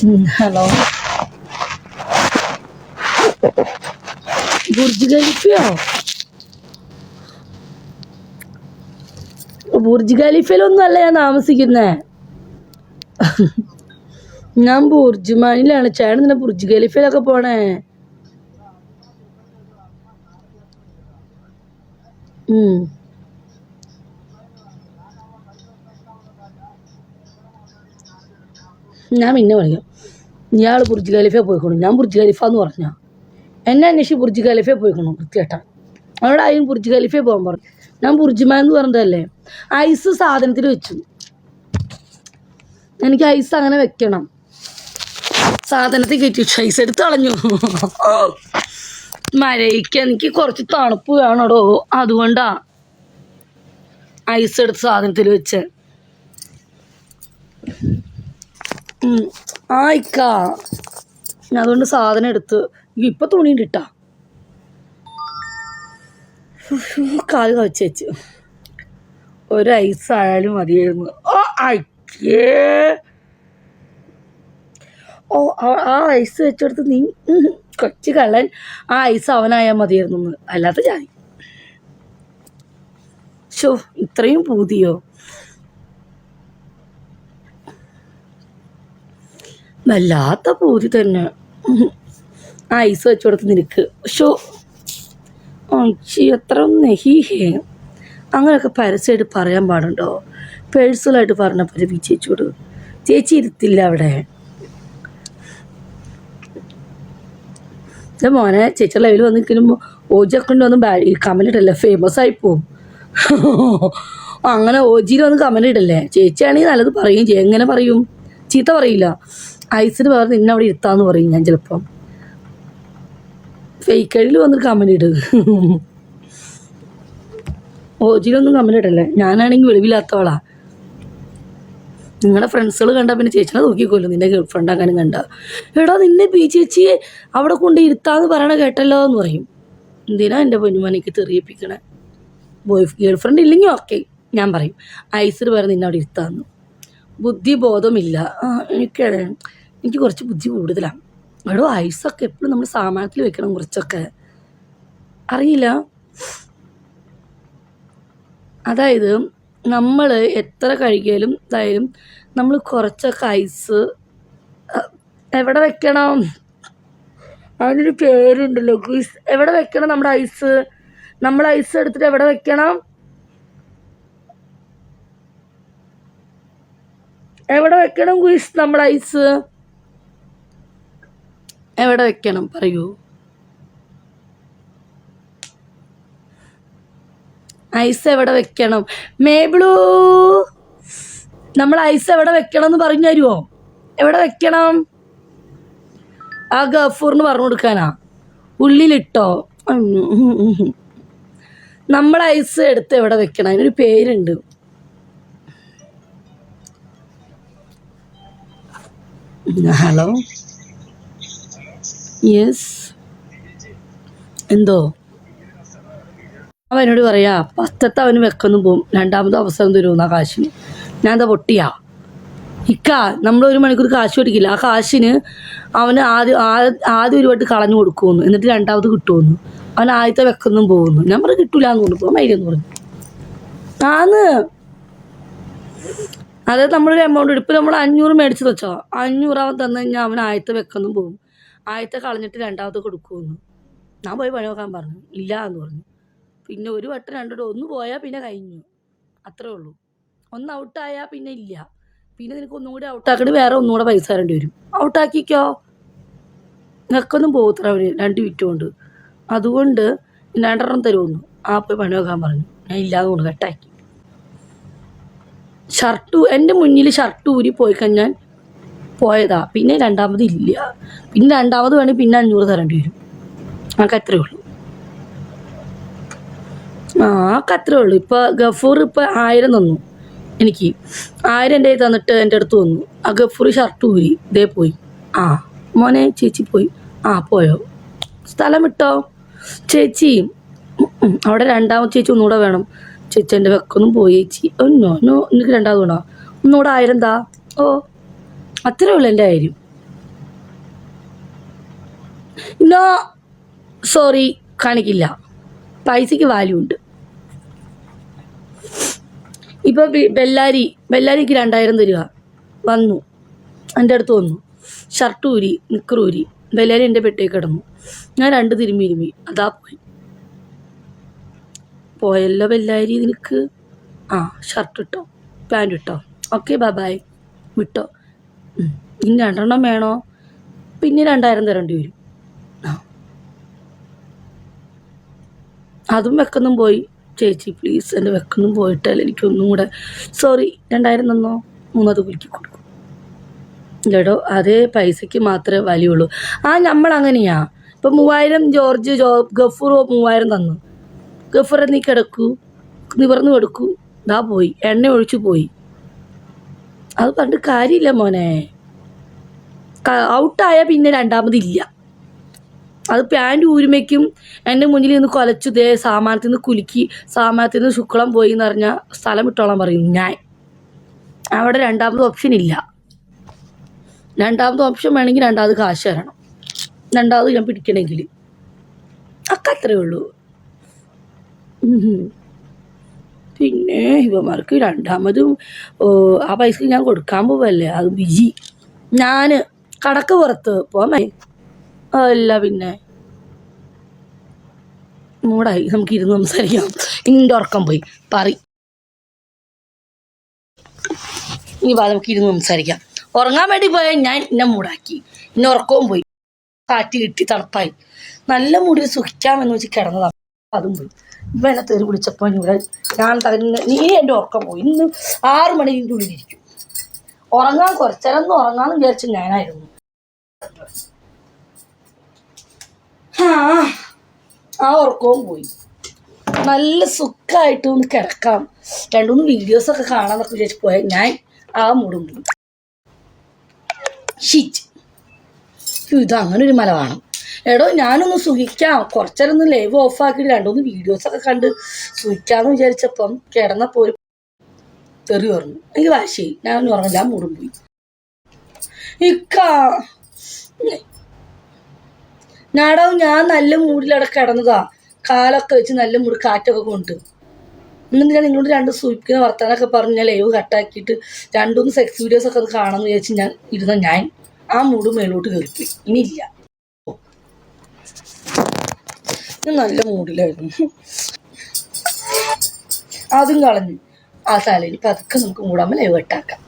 Hello. Burj ഖലീഫയോ? Burj ഖലീഫയിലൊന്നും അല്ല ഞാൻ താമസിക്കുന്നേ. ഞാൻ ബുർജ് മാനിലാണ് ചേട്ടൻ നിന്നെ ബുർജ് ഖലീഫയിലൊക്കെ പോണേ. ഞാൻ പിന്നെ വിളിക്കാം. ഇയാൾ ബുർജ് ഖലീഫെ പോയിക്കണു ഞാൻ ബുർജ് ഖലീഫ എന്ന് പറഞ്ഞ. എന്നെ അന്വേഷിച്ച് ബുർജ് ഖലീഫെ പോയിക്കണു വൃത്തിയേട്ടാ അവിടെ ആയും ബുർജ് ഖലീഫെ പോകാൻ പറഞ്ഞു ഞാൻ ബുർജുമാൻ എന്ന് പറഞ്ഞതല്ലേ? ഐസ് സാധനത്തിൽ വെച്ചു. എനിക്ക് ഐസ് അങ്ങനെ വെക്കണം. സാധനത്തിൽ കയറ്റി ഐസ് എടുത്ത് കളഞ്ഞു. മരയ്ക്ക് എനിക്ക് കുറച്ച് തണുപ്പ് വേണടോ. അതുകൊണ്ടാ ഐസ് എടുത്ത് സാധനത്തിൽ വെച്ച്. ആയിക്കാ. ഞാൻ അതുകൊണ്ട് സാധനം എടുത്ത് ഇപ്പൊ തുണിയുണ്ട് ഇട്ടാ കാൽ കവച്ച് വെച്ച്. ഒരു ഐസ് ആയാലും മതിയായിരുന്നു. ഓ ഐക്കേ ഓ ആ- ഐസ് വെച്ചെടുത്ത് നീ കൊച്ചു കള്ളൻ ആ ഐസ് അവനായാൽ മതിയായിരുന്നു അല്ലാതെ അല്ലാത്ത ജാതി. ഷോ ഇത്രയും പൂതിയോ? വല്ലാത്ത പൂതി തന്നെ. ഐസ് വെച്ച് കൊടുത്ത് നിനക്ക് ഷോ എത്ര നെഹിഹേ. അങ്ങനെയൊക്കെ പരസ്യമായിട്ട് പറയാൻ പാടുണ്ടോ? പേഴ്സണലായിട്ട് പറഞ്ഞ പോലെ വി ചേച്ചിയോട് ചേച്ചി ഇരുത്തില്ല അവിടെ. മോനെ ചേച്ചി ലൈവിൽ വന്ന് നിൽക്കുമ്പോൾ ഓജിയൊക്കെ വന്ന് കമലിട്ടല്ലേ ഫേമസ് ആയി പോവും. അങ്ങനെ ഓജിയിൽ വന്ന് കമലിടല്ലേ ചേച്ചിയാണെങ്കിൽ നല്ലത് പറയും. എങ്ങനെ പറയും? ചീത്ത പറയില്ല. ഐസിന് പകരം നിന്നെ അവിടെ ഇരുത്താന്ന് പറയും ഞാൻ ചിലപ്പം. ഫേക്ക് ഐഡിയിൽ വന്നൊരു കമന്റ് ഇട്. ഓജിയിലൊന്നും കമന്റ് ഇടല്ലേ? ഞാനാണെങ്കിൽ വെളിവില്ലാത്തവളാ. നിങ്ങളുടെ ഫ്രണ്ട്സുകൾ കണ്ടാൽ പിന്നെ ചേച്ചിനെ നോക്കിക്കോല്ലോ നിന്റെ ഗേൾ ഫ്രണ്ട് അങ്ങനെ കണ്ട. എടാ നിന്നെ പി ചേച്ചിയെ അവിടെ കൊണ്ട് ഇരുത്താന്ന് പറയണ കേട്ടല്ലോ എന്ന് പറയും. എന്തിനാ എന്റെ പൊന്നുമണിക്ക് തെറിയിപ്പിക്കണേ? ബോയ് ഗേൾ ഫ്രണ്ട് ഇല്ലെങ്കിൽ ഓക്കെ ഞാൻ പറയും. ഐസിൽ പറഞ്ഞ് നിന്നെ അവിടെ ഇരുത്താന്ന്. ബുദ്ധിബോധമില്ല. ബോധമില്ല ആ എനിക്ക് കുറച്ച് ബുദ്ധി കൂടുതലാണ് എടോ ഐസൊക്കെ എപ്പോഴും നമ്മൾ സാമാനത്തിൽ വെക്കണം കുറച്ചൊക്കെ. അറിയില്ല. അതായത് നമ്മൾ എത്ര കഴുകിയാലും ഇതായാലും നമ്മൾ കുറച്ചൊക്കെ ഐസ് എവിടെ വെക്കണം? അതിനൊരു പേരുണ്ടല്ലോ ഗുയിസ്. എവിടെ വെക്കണം നമ്മുടെ ഐസ്? നമ്മൾ ഐസ് എടുത്തിട്ട് എവിടെ വെക്കണം? എവിടെ വെക്കണം ഗുയിസ് നമ്മുടെ ഐസ്? എവിടെ വെക്കണം? പറയൂ. ഐസ് എവിടെ വെക്കണം? മേബിളൂ നമ്മൾ ഐസ് എവിടെ വെക്കണം എന്ന് പറഞ്ഞു തരുമോ എവിടെ വെക്കണം? ആ ഗഫൂറിന് പറഞ്ഞു കൊടുക്കാനാ. ഉള്ളിലിട്ടോ. നമ്മൾ ഐസ് എടുത്ത് എവിടെ വെക്കണം? അതിനൊരു പേരുണ്ട്. ഹലോ. യെസ് എന്തോ? അവനോട് പറയാ പത്തത്തെ അവന് വെക്കൊന്നു പോകും രണ്ടാമത് അവസരം തരുമെന്ന് കാശിന്. ഞാൻ എന്താ പൊട്ടിയാ? ഇക്ക നമ്മൾ ഒരു മണിക്കൂർ കാശ് മേടിക്കില്ല. ആ കാശിന് അവന് ആദ്യം ആദ്യം ഒരു വട്ട് കളഞ്ഞു കൊടുക്കുമെന്ന് എന്നിട്ട് രണ്ടാമത് കിട്ടുമെന്ന് അവൻ ആദ്യത്തെ വെക്കൊന്നും പോകുന്നു ഞാൻ പറഞ്ഞു കിട്ടൂല എന്ന് പറഞ്ഞു. പോകാൻ മൈലെന്ന് പറഞ്ഞു. ആന്ന്. അതായത് നമ്മളൊരു എമൗണ്ട് ഇപ്പം നമ്മൾ അഞ്ഞൂറ് മേടിച്ചത് വെച്ചോ. അഞ്ഞൂറ് അവൻ തന്നു കഴിഞ്ഞാൽ അവൻ ആദ്യത്തെ വെക്കൊന്നും പോകും ആദ്യത്തെ കളഞ്ഞിട്ട് രണ്ടാമത്തെ കൊടുക്കുമെന്ന്. ഞാൻ പോയി പണി നോക്കാൻ പറഞ്ഞു. ഇല്ല എന്ന് പറഞ്ഞു. പിന്നെ ഒരു വട്ടം രണ്ടു ഒന്ന് പോയാൽ പിന്നെ കഴിഞ്ഞു. അത്രേ ഉള്ളൂ. ഒന്ന് ഔട്ടായാൽ പിന്നെ ഇല്ല. പിന്നെ നിനക്ക് ഒന്നും കൂടി ഔട്ടാക്കിയിട്ട് വേറെ ഒന്നും കൂടെ പൈസ തരേണ്ടി വരും. ഔട്ടാക്കിക്കോ നിനക്കൊന്നും പോകത്ര അവർ രണ്ട് വിറ്റ് കൊണ്ട്. അതുകൊണ്ട് രണ്ടെണ്ണം തരുമെന്ന്. ആ പോയി പണി നോക്കാൻ പറഞ്ഞു. ഞാൻ ഇല്ലാതെ കൊണ്ട് കട്ടാക്കി ഷർട്ട് എന്റെ മുന്നിൽ ഷർട്ട് ഊരി പോയി കഴിഞ്ഞാൽ പോയതാ. പിന്നെ രണ്ടാമത് ഇല്ല. പിന്നെ രണ്ടാമത് വേണമെങ്കിൽ പിന്നെ അഞ്ഞൂറ് തരേണ്ടി വരും. നമുക്ക് അത്രേ ഉള്ളൂ. ആ അത്രേ ഉള്ളൂ. ഇപ്പൊ ഗഫൂർ ഇപ്പൊ ആയിരം തന്നു. എനിക്ക് ആയിരം എന്റെ തന്നിട്ട് എന്റെ അടുത്ത് വന്നു. ആ ഗഫൂർ ഷർട്ട് പോയി ഇതേ പോയി. ആ മോനെ ചേച്ചി പോയി. ആ പോയോ? സ്ഥലം വിട്ടോ? ചേച്ചി അവിടെ രണ്ടാമത്തെ ചേച്ചി ഒന്നുകൂടെ വേണം. ചേച്ചി എന്റെ വെക്കൊന്നും പോയി ചേച്ചി. ഒന്നോ ഒന്നോ എനിക്ക് രണ്ടാമത് വേണോ? ഒന്നുകൂടെ ആയിരം താ. ഓ അത്രേ ഉള്ളൂ എന്റെ കാര്യം. നോ സോറി കാണിക്കില്ല. പൈസയ്ക്ക് വാല്യൂ ഉണ്ട്. ഇപ്പോൾ ബെല്ലാരി ബെല്ലാരിക്ക് രണ്ടായിരം തരിക. വന്നു. എന്റെ അടുത്ത് വന്നു. ഷർട്ട് ഊരി നിക്കർ ഊരി. ബെല്ലാരി എന്റെ പെട്ടേക്ക് കിടന്നു. ഞാൻ രണ്ട് തിരുമ്മി ഇരുമി അതാ പോയി. പോയല്ലോ ബെല്ലാരി നിനക്ക്. ആ ഷർട്ട് ഇട്ടോ? പാന്റ് ഇട്ടോ? ഓക്കെ ബൈ വിട്ടോ? ഉം. ഇനി രണ്ടെണ്ണം വേണോ? പിന്നെ രണ്ടായിരം തരേണ്ടി വരും. അതും വെക്കൊന്നും പോയി. ചേച്ചി പ്ലീസ് എന്റെ വെക്കൊന്നും പോയിട്ടല്ല. എനിക്കൊന്നും കൂടെ സോറി രണ്ടായിരം തന്നോ? മൂന്നത് കുലുക്കി കൊടുക്കും. ഇല്ലടോ അതേ പൈസയ്ക്ക് മാത്രമേ വലിയുള്ളൂ. ആ നമ്മൾ അങ്ങനെയാ ഇപ്പം മൂവായിരം ജോർജ് ജോ ഗഫൂറോ മൂവായിരം തന്നു. ഗഫൂർ നീ കിടക്കൂ. നിവർന്നു കിടക്കൂ. ഇതാ പോയി. എണ്ണ ഒഴിച്ചു പോയി. അത് പണ്ട് കാര്യമില്ല മോനെ. ഔട്ടായ പിന്നെ രണ്ടാമതില്ല. അത് പാന്റ് ഊരുമയ്ക്കും എന്റെ മുന്നിൽ നിന്ന് കൊലച്ചു ദേ സാമാനത്തിൽ നിന്ന് കുലുക്കി സാമാനത്തിൽ നിന്ന് ശുക്ലം പോയി എന്ന് പറഞ്ഞാൽ സ്ഥലം വിട്ടോളാൻ പറയും ഞാൻ. അവിടെ രണ്ടാമത് ഓപ്ഷൻ ഇല്ല. രണ്ടാമത് ഓപ്ഷൻ വേണമെങ്കിൽ രണ്ടാമത് കാശ് തരണം. രണ്ടാമത് ഞാൻ പിടിക്കണമെങ്കിൽ. അക്കത്രേ ഉള്ളൂ. പിന്നെ ഇവന്മാർക്ക് രണ്ടാമതും ആ പൈസ ഞാൻ കൊടുക്കാൻ പോവല്ലേ? അത് ബിജി ഞാൻ കടക്ക് പുറത്ത് പോമേ അല്ല പിന്നെ. മൂടായി നമുക്ക് ഇരുന്ന് സംസാരിക്കാം. ഇന്റെ ഉറക്കം പോയി. പറി ഇനി വാ നമുക്ക് ഇരുന്ന് സംസാരിക്കാം. ഉറങ്ങാൻ വേണ്ടി പോയാൽ ഞാൻ എന്നെ മൂടാക്കി. എന്നെ ഉറക്കവും പോയി. കാറ്റ് കിട്ടി തണുപ്പായി. നല്ല മൂടിൽ സുഖിക്കാമെന്ന് വെച്ച് കിടന്നതാണ് അതും പോയി. ഇവനെ കുളിച്ചപ്പോൾ ഇവിടെ ഞാൻ തന്നെ നീ എന്റെ ഉറക്കം പോയി. ഇന്ന് ആറു മണി ഉള്ളിൽ ഇരിക്കും. ഉറങ്ങാൻ കുറച്ചേരം ഉറങ്ങാന്ന് വിചാരിച്ച് ഞാനായിരുന്നു. ആ ഉറക്കവും പോയി. നല്ല സുഖമായിട്ട് ഒന്ന് കിടക്കാം. രണ്ടു മൂന്ന് വീഡിയോസൊക്കെ കാണാന്നൊക്കെ വിചാരിച്ച് പോയാൽ ഞാൻ ആ മൂടും ഷീറ്റ് ഇത് അങ്ങനെ മല വേണം എടോ ഞാനൊന്ന് സുഖിക്കാം കുറച്ചേരം ഒന്ന് ലൈവ് ഓഫ് ആക്കിയിട്ട് വീഡിയോസ് വീഡിയോസൊക്കെ കണ്ട് സുഖിക്കാന്ന് വിചാരിച്ചപ്പം കിടന്നപ്പോൾ ഒരു തെറി പറഞ്ഞു എനിക്ക് വാശി ഞാൻ ആ മൂടും പോയി. ഇക്ക! ഞാടാവും ഞാൻ നല്ല മൂടിലവിടെ കിടന്നതാ. കാലൊക്കെ വെച്ച് നല്ല മൂടി കാറ്റൊക്കെ കൊണ്ട്. എന്നിട്ട് ഞാൻ നിങ്ങളോട് രണ്ട് സൂചിപ്പിക്കുന്ന വർത്താനൊക്കെ പറഞ്ഞ് ഞാൻ ലൈവ് കട്ടാക്കിയിട്ട് രണ്ടുമൂന്ന് സെക്സ് വീഡിയോസ് ഒക്കെ ഒന്ന് കാണാമെന്ന് വിചാരിച്ച് ഞാൻ ഇരുന്ന ഞാൻ ആ മൂട് മേലോട്ട് കയറിപ്പോയി ഇനിയില്ല ഞാൻ നല്ല മൂഡിലായിരുന്നു അതും കളഞ്ഞു ആ സാലരി പതുക്കെ നമുക്ക് മൂടാமல் ലൈവ് കട്ടാക്കാം